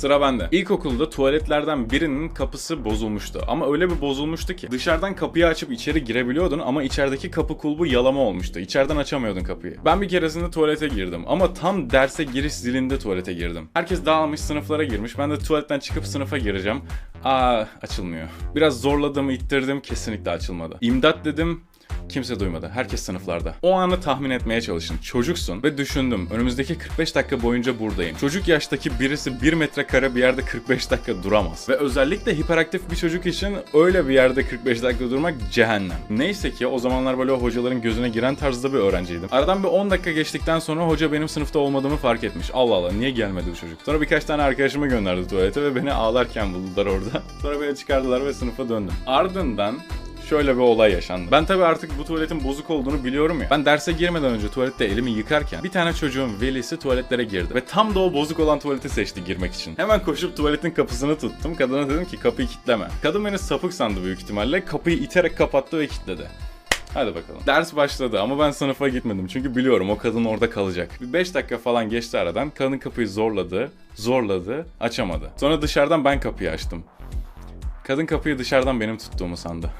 Sıra bende. İlkokulda tuvaletlerden birinin kapısı bozulmuştu. Ama öyle bir bozulmuştu ki dışarıdan kapıyı açıp içeri girebiliyordun ama içerideki kapı kulbu yalama olmuştu. İçeriden açamıyordun kapıyı. Ben bir keresinde tuvalete girdim ama tam derse giriş zilinde tuvalete girdim. Herkes dağılmış sınıflara girmiş. Ben de tuvaletten çıkıp sınıfa gireceğim. Aa açılmıyor. Biraz zorladım, ittirdim kesinlikle açılmadı. İmdat dedim Kimse duymadı. Herkes sınıflarda. O anı tahmin etmeye çalışın. Çocuksun ve düşündüm. Önümüzdeki 45 dakika boyunca buradayım. Çocuk yaştaki birisi 1 metrekare bir yerde 45 dakika duramaz. Ve özellikle hiperaktif bir çocuk için öyle bir yerde 45 dakika durmak cehennem. Neyse ki o zamanlar böyle hocaların gözüne giren tarzda bir öğrenciydim. Aradan bir 10 dakika geçtikten sonra hoca benim sınıfta olmadığımı fark etmiş. Allah Allah niye gelmedi bu çocuk? Sonra birkaç tane arkadaşımı gönderdi tuvalete ve beni ağlarken buldular orada. Sonra beni çıkardılar ve sınıfa döndüm. Ardından şöyle bir olay yaşandı. Ben tabii artık bu tuvaletin bozuk olduğunu biliyorum ya. Ben derse girmeden önce tuvalette elimi yıkarken bir tane çocuğun velisi tuvaletlere girdi. Ve tam da o bozuk olan tuvaleti seçti girmek için. Hemen koşup tuvaletin kapısını tuttum. Kadına dedim ki kapıyı kilitleme. Kadın beni sapık sandı büyük ihtimalle. Kapıyı iterek kapattı ve kilitledi. Hadi bakalım. Ders başladı ama ben sınıfa gitmedim. Çünkü biliyorum o kadın orada kalacak. Bir 5 dakika falan geçti aradan. Kadın kapıyı zorladı, zorladı, açamadı. Sonra dışarıdan ben kapıyı açtım. Kadın kapıyı dışarıdan benim tuttuğumu sandı.